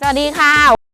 สวัสดีค่ะ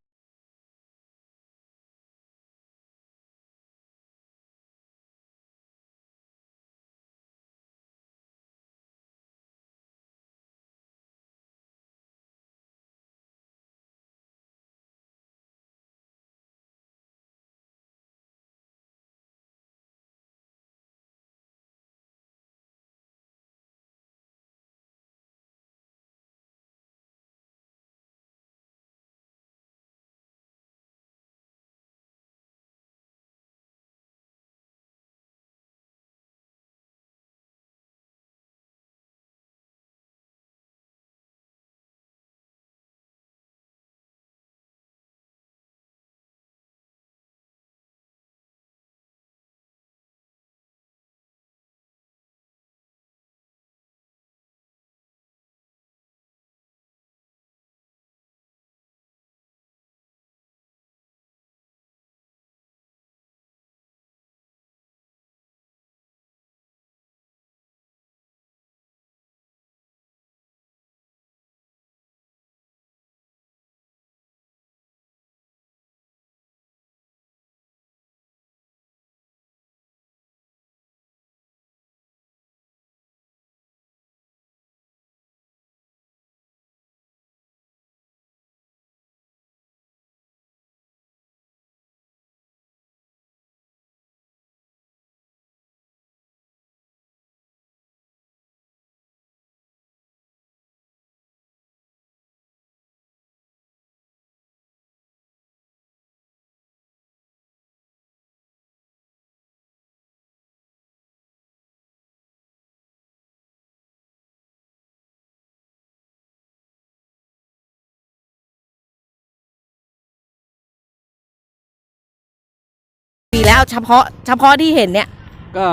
ปีแล้วเฉพาะเฉพาะที่เห็นเนี่ยก็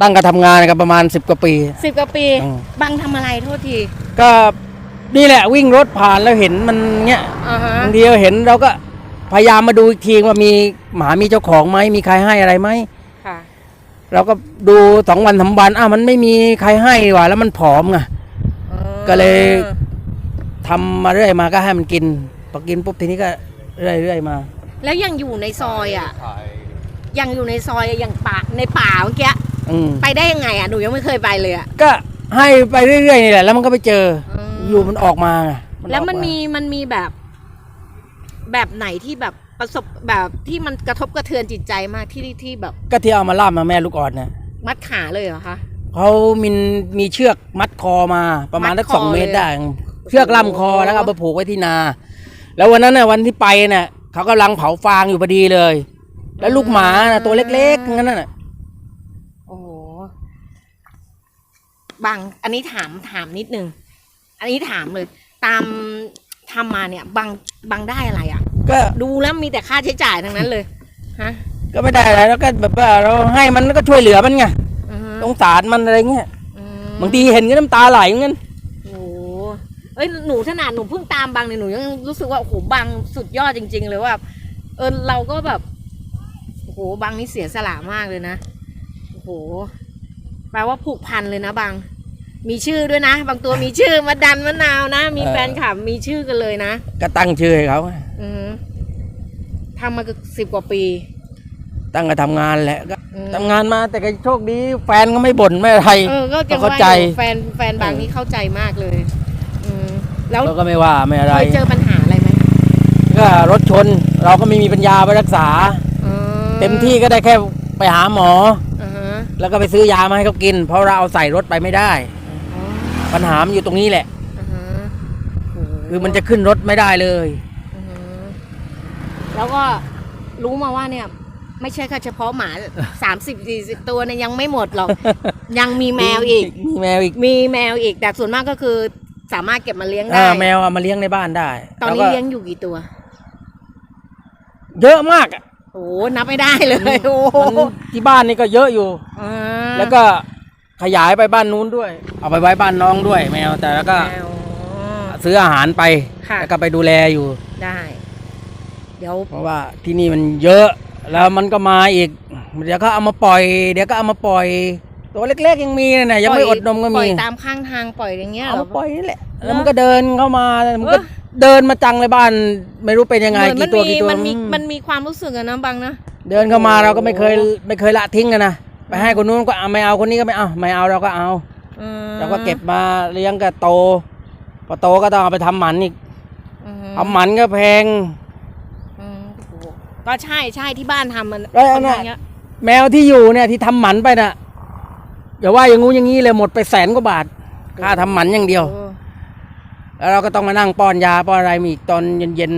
ตั้งกระทำงานกันประมาณ 10 กว่าปี สิบกว่าปี อืม บังทำอะไรโทษทีก็นี่แหละวิ่งรถผ่านแล้วเห็นมันเงี้ยอ่าฮะบางทีเราเห็นเราก็พยายามมาดูอีกทีว่ามีหมามีเจ้าของไหมมีใครให้อะไรไหมค่ะ เราก็ดูสองวันสามวันอ้าวมันไม่มีใครให้ดีกว่าแล้วมันผอมไง ก็เลย ทำมาเรื่อยมาก็ให้มันกินพอกินปุ๊บทีนี้ก็เรื่อยๆมา แล้วยังอยู่ในซอยอะ ยังอยู่ในซอยอะอย่างป่าในป่าเมื่อกี้อืมไปได้ยังไงอะหนูยังไม่เคยไปเลยอะก็ให้ไปเรื่อยๆนี่แหละแล้วมันก็ไปเจออืมอยู่มันออกมาไงแล้วมันออกามีมันมีแบบ แบบไหนที่แบบประสบแบบที่มันกระทบกระเทือนจิตใจมากที่ที่แบบก็ที่เอามาล่ามมาแม่ลูกอ่อนเนี่ยมัดขาเลยเหรอคะ เขามีมีเชือกมัดคอมาประมาณมัสัดกคอสองเมตรเลยได้ เชือกล่ำคอแล้วก็เอาไปผูกไว้ที่นา แล้ววันนั้นน่ะวันที่ไปเนี่ยเขากำลังเผาฟางอยู่พอดีเลย แล้วลูกหมาน่ะตัวเล็กๆงั้นน่ะ โอ้โหบังอันนี้ถามถามนิดนึง อันนี้ถามเลย ตามทำมาเนี่ยบังบังได้อะไรอะ ก็ดูแล้วมีแต่ค่าใช้จ่ายทั้งนั้นเลยฮะก็ไม่ได้อะไรแล้วก็แบบว่าเราให้มันแล้วก็ช่วยเหลือมันไงอือฮึสงสารมันอะไรเงี้ยอืมบางทีเห็นก็น้ำตาไหลเหมือนกันโอ้โหเอ้ยหนูขนาดหนูเพิ่งตามบังเนี่ยหนูยังรู้สึกว่าโอ้โหบังสุดยอดจริง ๆ เลยว่า เออเราก็แบบ โอ้โหบังนี่เสียสละมากเลยนะโอ้โหแปลว่าผูกพันเลยนะบังมีชื่อด้วยนะ บางตัวมีชื่อมาดันมะนาวนะ มีแฟนคลับมีชื่อกันเลยนะก็ตั้งชื่อให้เขาอือฮึทำมาเกือบสิบกว่าปี ตั้งก็ทำงานแหละก็อืม ทำงานมาแต่ก็โชคดี แฟนก็ไม่บ่นไม่อะไร เออก็ยังเข้าว่าใจ อยู่แฟนแฟนบางนี่เข้าใจมากเลย อืมแล้วเราก็ไม่ว่าไม่อะไร เคยเจอปัญหาอะไรไหมก็รถชนเราก็ไม่มีปัญญาไปรักษาอืม เต็มที่ก็ได้แค่ไปหาหมอ อ่าฮะแล้วก็ไปซื้อยามาให้เขากิน เพราะเราเอาใส่รถไปไม่ได้ อ๋อปัญหามันอยู่ตรงนี้แหละ อ่าฮะโหคือมันจะขึ้นรถไม่ได้เลยอือฮึแล้วก็รู้มาว่าเนี่ย ไม่ใช่แค่เฉพาะหมาสามสิบสี่สิบตัวเนี่ยยังไม่หมดหรอก ยังมีแมวอีก มีแมวอีกมีแมวอีกแต่ส่วนมากก็คือสามารถเก็บมาเลี้ยงได้ อ่าแมวเอามาเลี้ยงในบ้านได้ตอนนี้แวก็เลี้ยงอยู่กี่ตัว เยอะมากอะ โอ้โหนับไม่ได้เลยโอ้โหมันที่บ้านนี่ก็เยอะอยู่ อ่าแล้วก็ขยายไปบ้านนู้นด้วย เอาไปไว้บ้านน้องด้วยแมว แต่แล้วก็แมวอ๋อซื้ออาหารไปค่ะ แล้วก็ไปดูแลอยู่ ได้ เดี๋ยวเพราะว่าที่นี่มันเยอะแล้วมันก็มาอีก เดี๋ยวก็เอามาปล่อย เดี๋ยวก็เอามาปล่อย ตัวเล็กๆยังมีเลยนะยังไม่อดนมก็ปล่มีอยตามข้างทางปล่อยอย่างเงี้ยเอาเหรอ มาปล่อยนี่แหละแล้วมันก็เดินเข้ามามันก็เออ เดินมาจังเลยบ้าน ไม่รู้เป็นยังไงเหมือนมักี่ตัวมีกี่ตัวมันมีอืมันมีความรู้สึกอะนะบางนะ เดินเข้ามาโอ้โหเราก็ไม่เคยไม่เคยละทิ้งกันนะไปให้คนนู้นก็เอาไม่เอาคนนี้ก็ไม่เอาไม่เอาเราก็เอาอืมเราก็เก็บมาเลี้ยงก็โตพอโตก็ต้องเอาไปทำหมันอีกอืมทำหมันก็แพง อืมโอ้โหก็ใช่ใช่ที่บ้านทำมันเอ้ยอัค่อนนน่ะข้างเยอะแมวที่อยู่เนี่ยที่ทำหมันไปน่ะอย่าว่าอย่างงู้อย่างงี้เลยหมดไปแสนกว่าบาทค่าทำหมันอย่างเดียว โอ้ แล้วเราก็ต้องมานั่งป้อนยาป้อนอะไรมีอีกตอนเย็น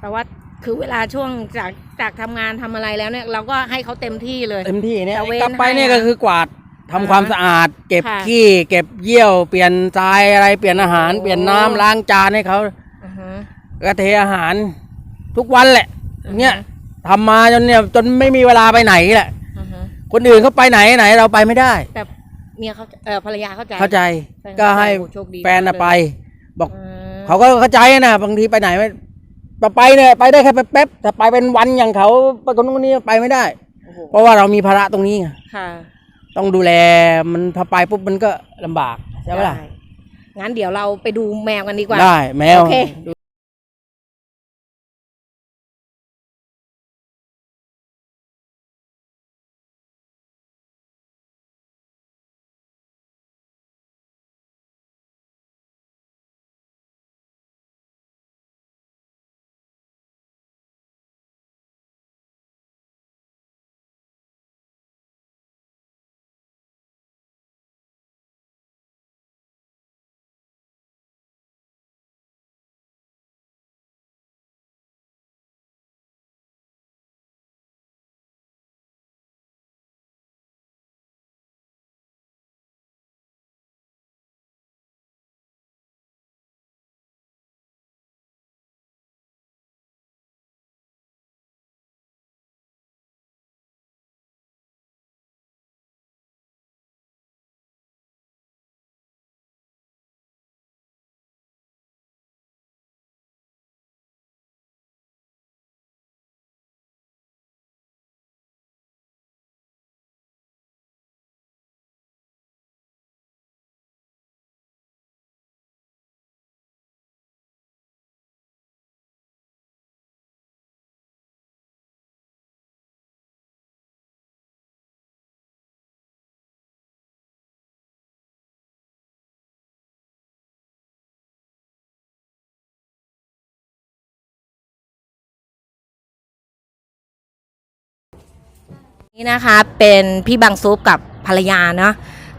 แต่ว่าคือเวลาช่วงจากจากทำงานทำอะไรแล้วเนี่ย เราก็ให้เขาเต็มที่เลย ๆเต็มที่เนี่ยตะเวนกลับไปเนี่ยให้ก็อะคือกวาดทำอ่าความสะอาด เก็บค่ะขี้เก็บเยี่ยวเปลี่ยนทรายอะไรเปลี่ยนอาหารโอ้ เปลี่ยนน้ำล้างจานให้เขาอือฮะก็เทอาหาร ทุกวันแหละ อือฮะ เนี่ยทำมาจนเนี่ยจนไม่มีเวลาไปไหนแหละ อือฮะคนอื่นเขาไปไหนไหนเราไปไม่ได้ แต่ เมียเขาเออภรรยาเข้าใจเข้าใจ แฟนก็ให้โอ้โชคดีแฟนน่ะมากเลยไป บอก อืมเขาก็เข้าใจนะบางทีไปไหนไม่ไปเนี่ยไปได้แค่แป๊บๆแต่ไปเป็นวันอย่างเขาไปคนนู้นคนนี้ไปไม่ได้ โอ้โหเพราะว่าเรามีภาระตรงนี้ไงค่ะต้องดูแลมันพอไปปุ๊บมันก็ลำบากใช่ไหมล่ะได้งั้นเดี๋ยวเราไปดูแมวกันดีกว่า ได้แมวโอเค นี่นะคะเป็นพี่บางซุปกับภรรยาเนาะ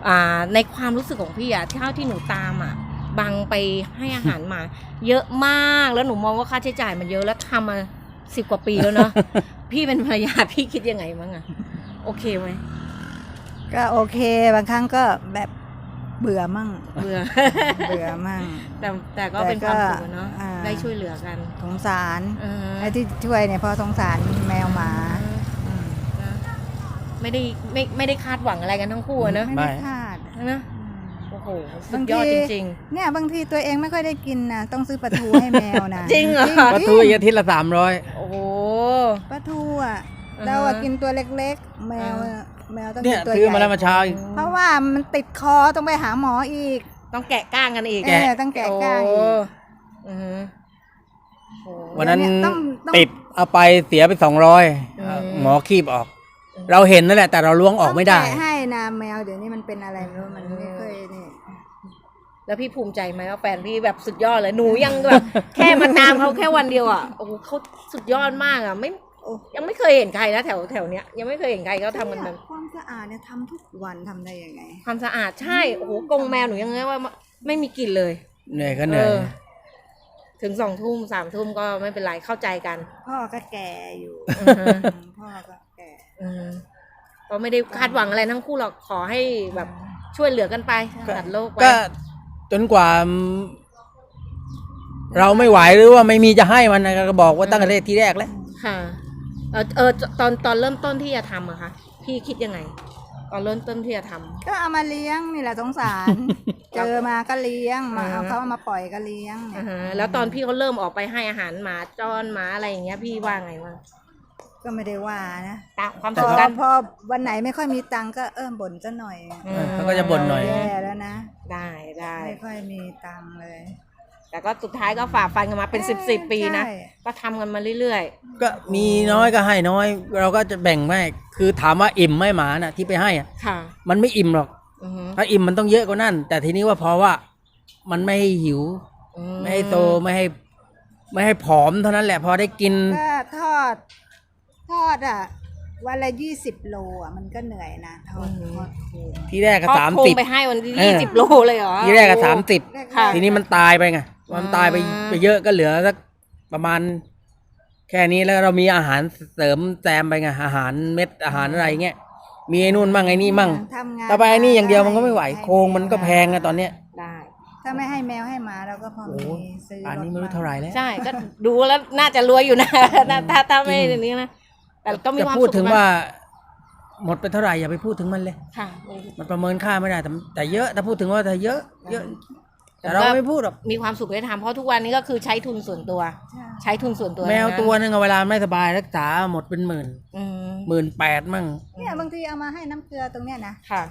อ่าในความรู้สึกของพี่อะเท่าที่หนูตามอะบางไปให้อาหารหมา เยอะมากแล้วหนูมองว่าค่าใช้จ่ายมันเยอะแล้วทำมาสิบกว่าปีแล้วเนาะ พี่เป็นภรรยาพี่คิดยังไงบ้างอะโอเคไหมก็โอเค บางครั้งก็แบบเบื่อมั่ง เบื่อ เบื่อมั่ง แต่แต่ก็เป็นความสุขอะเนาะอ่า ได้ช่วยเหลือกัน สงสารเออไอ้ที่ช่วยเนี่ยเพอสงสารแมวหมาอืมนะ ไม่ได้ไม่ไม่ได้คาดหวังอะไรกันทั้งคู่อะเนอะไม่ได้คาดนะอืมโอ้โหสุบาดงยอดทีจริง เนี่ยบางทีตัวเองไม่ค่อยได้กินนะต้องซื้อปลาทูให้แมวนะจริงเหรอปลาทูอีกอาทิตย์ละสามร้อยๆโอ้โห ปลาทูอะอ่าฮะ เราอะกินตัวเล็กๆ แมวอะแมวต้องเนี่กิยนตัวซื้อใหมาแล้วญ่มาเช้าอีกเพราะว่ามันติดคอต้องไปหาหมออีกต้องแกะก้างกันอีกเออต้องแกะก้างอีกโอ้อือฮึโอ้ วันนั้นเดี๋ยวเนี่ยต้องต้อง ติดเอาไปเสียไปสองร้อยอืม หมอคีบออก เราเห็นนั่นแหละแต่เราล้วงออกไม่ได้ต้องแกะให้นะแมวเดี๋ยวนี้มันเป็นอะไรไม่รู้มันไม่เคยนี่แล้วพี่ภูมิใจไหมว่าแฟนพี่แบบสุดยอดเลยหนูยังแบบ แค่มาตามเขาแค่วันเดียวอะโอ้โหเขาสุดยอดมากอะไม่โอ้ยังไม่เคยเห็นใครนะแถวแถวเนี้ยยังไม่เคยเห็นใครเขาทำกันแบบความสะอาดเนี่ยทำทุกวันทำได้ยังไง ความสะอาดใช่โอ้โหกรงแมวหนูยังไงว่าไม่มีกลิ่นเลยเหนื่อยก็เหนื่อยเออถึงสองทุ่มสามทุ่มก็ไม่เป็นไรเข้าใจกัน พ่อก็แก่อยู่อือฮะอืมพ่อก็แก่อืมก็ไม่ได้คาดหวังอะไรทั้งคู่หรอกขอให้แบบช่วยเหลือกันไปตัดโลกไว้ก็จนกว่า เราไม่ไหวหรือว่าไม่มีจะให้มันนะก็บอกว่าตั้งแต่ทีแรกแล้วค่ะเออเออตอนตอนเริ่มต้นที่จะทำอะคะพี่คิดยังไง ตอนเริ่มต้นที่จะทำ ก็เอามาเลี้ยงนี่แหละสงสาร เจอมาก็เลี้ยงมาอ่า เอาเขามาปล่อยก็เลี้ยงเนี่อ่ายฮะแล้วตอนพี่เขาเริ่มออกไปให้อาหารหมาจรหมาอะไรอย่างเงี้ยพี่ว่าไงบ้าง ก็ไม่ได้ว่านะตามความพสุอขกันพอวันไหนไม่ค่อยมีตังค์ก็เอิ่มบ่นซะหน่อยอืมเขาก็จะบ่นหน่อย แย่แล้วนะ ได้ได้ ไม่ค่อยมีตังค์เลยแต่แต่ก็สุดท้ายก็ฝ่าฟันกันมาเป็นสิบสิบปีนะ ใช่ก็ทำกันมาเรื่อยก็มีน้อยก็ให้น้อย เราก็จะแบ่งไม่คือถามว่าอิ่มไหม่หมาน่ะที่ไปให้อะๆ ค่ะ มันไม่อิ่มหรอก อือฮึถ้าอิ่มมันต้องเยอะกว่านั้น แต่ทีนี้ว่าเพราะว่ามันไม่ให้หิว อืไม่ให้โตไม่ให้ ไม่ให้ผอมเท่านั้นแหละพอได้กิน ก็ทอด ทอดอะวันละยี่สิบโลอะมันก็เหนื่อยนะทอดทอดโคมที่แรกก็ทอดสามโครงสิบ ไปให้วันที่เออยี่สิบโลเลยเหรอ ที่แรกก็สามสิบค่ะ ทีนี้มันตายไปไงมันตายไปอืมไปเยอะก็เหลือสักประมาณ แค่นี้แล้วเรามีอาหารเสริมแซมไปไงอาหารเม็ดอาหารอะไรเงี้ยมีไอ้นู่นมั่งไอ้นี่มั่งทำงานต่อไปไอ้นี่อย่างเดียวมันก็ไม่ไหวให้โครงมันก็แพงอะตอนเนี้ย ได้ ถ้าไม่ให้แมวให้หมาเราก็พอโอ้มีซื้ออันนี้ถไม่รู้เท่าไหร่แล้ว ใช่ ก็ดูแล้วน่าจะรวยอยู่นะ ถ้าถ้าถ้าไม่อย่างนี้นะ แต่ก็มีจะความพูดสุขถึงนะว่า หมดไปเท่าไหร่อย่าไปพูดถึงมันเลย ค่ะ มันประเมินค่าไม่ได้แต่แต่เยอะถ้าพูดถึงว่าแต่เยอะ เยอะ แต่เราแต่ก็ไม่พูดหรอกมีความสุขได้ทำเพราะทุกวันนี้ก็คือใช้ทุนส่วนตัว ใช่ใช้ทุนส่วนตัวแมวนะตัวหนึงอะเวลาไม่สบายรักษาหมดเป็นหมื่นอืมหมื่นแปดมั่งเนี่ยบางทีเอามาให้น้ำเกลือตรงเนี้ยนะค่ะ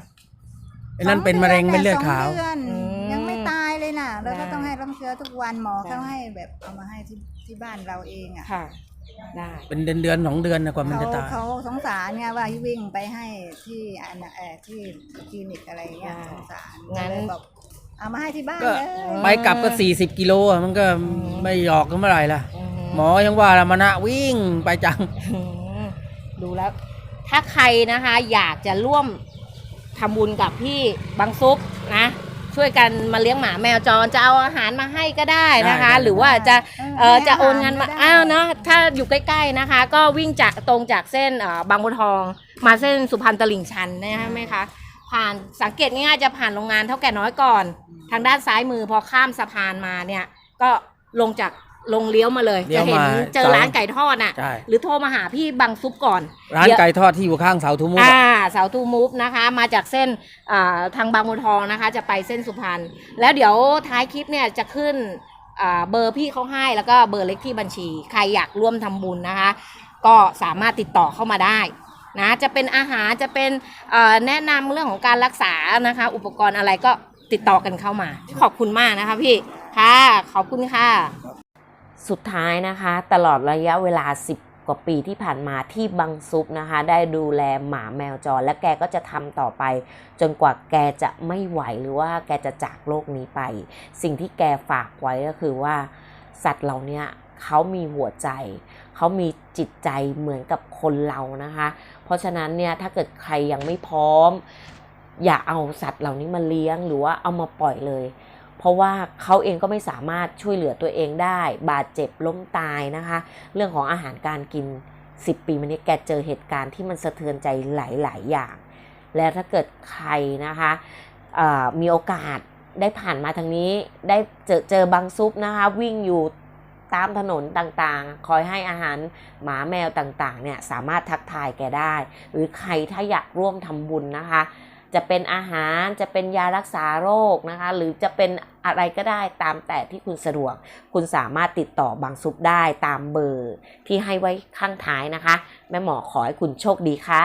ไอ้นั่นเป็นมะเร็งเป็นเลือดขาวสงเดือนอืมยังไม่ตายเลยน่ะเราก็ได้ต้องให้น้ำเกลือทุกวันหมอได้ เขาให้แบบเอามาให้ที่ที่บ้านเราเองอะค่ะ ได้เป็นเดือนเดือนสองเดือนนะกว่ามันเขาจะตาย เขาสงสารไงว่าวิ่งไปให้ที่อันน่ะเออที่คลินิกอะไรเงี้ยได้สงสารงั้น เลยบอกเอามาให้ที่บ้านก็ เลยไปกลับก็สี่สิบกิโลอะมันก็ไม่หยอกกันเมื่อไหร่ล่ะ อืหมอยังว่าละมานะวิ่งไปจัง อืมดูแล้ว ถ้าใครนะคะ อยากจะร่วมทำบุญกับพี่บางซุปนะ ช่วยกันมาเลี้ยงหมาแมวจรจะเอาอาหารมาให้ก็ได้นะคะ ได้ได้หรือว่าจะเออให้จะโอนเงินมาได้อ้าวเนาะถ้าอยู่ใกล้ๆนะคะ ก็วิ่งจากตรงจากเส้นเอ่อบางบัวทอง มาเส้นสุพรรณตลิ่งชันนะคะไหมคะผ่านสังเกตง่ายๆจะผ่านโรงงานเท่าแก่น้อยก่อน ทางด้านซ้ายมือพอข้ามสะพานมาเนี่ยก็ลงจาก ลงเลี้ยวมาเลย เลี้จะยวเห็นมาเจอร้านไก่ทอดน่ะ ใช่ หรือโทรมาหาพี่บังซุปก่อนร้านเดี๋ยว ไก่ทอดที่อยู่ข้างเสาทุมุกอ่าอะ เสาตูมูฟนะคะ มาจากเส้นอ่าทางบางบัวทองนะคะ จะไปเส้นสุพรรณแล้วเดี๋ยวท้ายคลิปเนี่ยจะขึ้นอ่าเบอร์พี่เขาให้แล้วก็เบอร์เล็กที่บัญชี ใครอยากร่วมทำบุญนะคะ ก็สามารถติดต่อเข้ามาได้นะจะเป็นอาหารจะเป็นเอ่อแนะนำเรื่องของการรักษานะคะ อุปกรณ์อะไรก็ติดต่อกันเข้ามา ขอบคุณมากนะคะพี่ค่ะขอบคุณค่ะ สุดท้ายนะคะ ตลอดระยะเวลา 10 กว่าปีที่ผ่านมาที่บังซุปนะคะ ได้ดูแลหมาแมวจร และแกก็จะทำต่อไป จนกว่าแกจะไม่ไหวหรือว่าแกจะจากโลกนี้ไป สิ่งที่แกฝากไว้ก็คือว่า สัตว์เหล่านี้เขามีหัวใจ เขามีจิตใจเหมือนกับคนเรานะคะ เพราะฉะนั้นเนี่ยถ้าเกิดใครยังไม่พร้อม อย่าเอาสัตว์เหล่านี้มาเลี้ยงหรือว่าเอามาปล่อยเลย เพราะว่าเขาเองก็ไม่สามารถช่วยเหลือตัวเองได้ บาดเจ็บล้มตายนะคะ เรื่องของอาหารการกิน 10 ปีมานี้แกเจอเหตุการณ์ที่มันสะเทือนใจหลาย ๆ อย่าง แล้วถ้าเกิดใครนะคะมีโอกาสได้ผ่านมาทางนี้ได้เจอเจอบางซุปนะคะ วิ่งอยู่ตามถนนต่างๆ คอยให้อาหารหมาแมวต่างๆเนี่ยสามารถทักทายแกได้ หรือใครถ้าอยากร่วมทำบุญนะคะ จะเป็นอาหารจะเป็นยารักษาโรคนะคะ หรือจะเป็นอะไรก็ได้ตามแต่ที่คุณสะดวก คุณสามารถติดต่อบางซุปได้ตามเบอร์ที่ให้ไว้ข้างท้ายนะคะ แม่หมอขอให้คุณโชคดีค่ะ